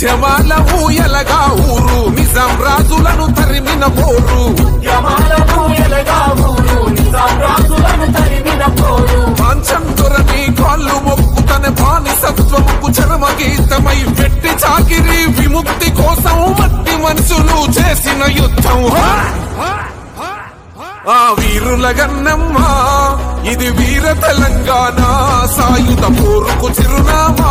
ఉద్యమాల ఊయలగా ఊరు. నిజాం రాజులను తరిమిన పోరు. పోరు. పాంచంతురని కాళ్ళు మొక్కు తన బానిసత్వముకు చరమ గీతమై పెట్టి చాకిరి విముక్తి కోసం మట్టి మనుషులు చేసిన యుద్ధం. ఆ వీరుల గన్నమ్మ ఇది వీర తెలంగాణ. సాయుధ పోరుకు చిరునామా.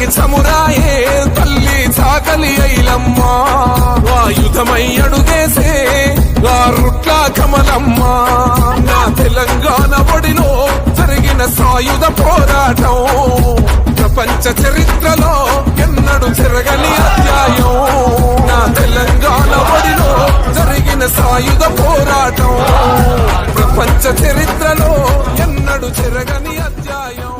సరానికి చమురాయే తల్లి చాకలి అయిలమ్మా. ఆయుధమై అడుగేసే ఆ రుట్ల కమలమ్మా. నా తెలంగాణ ఒడిలో జరిగిన సాయుధ పోరాటం ప్రపంచ చరిత్రలో ఎన్నడు జరగని అధ్యాయం. నా తెలంగాణ ఒడిలో జరిగిన సాయుధ పోరాటం ప్రపంచ చరిత్రలో ఎన్నడు జరగని అధ్యాయం.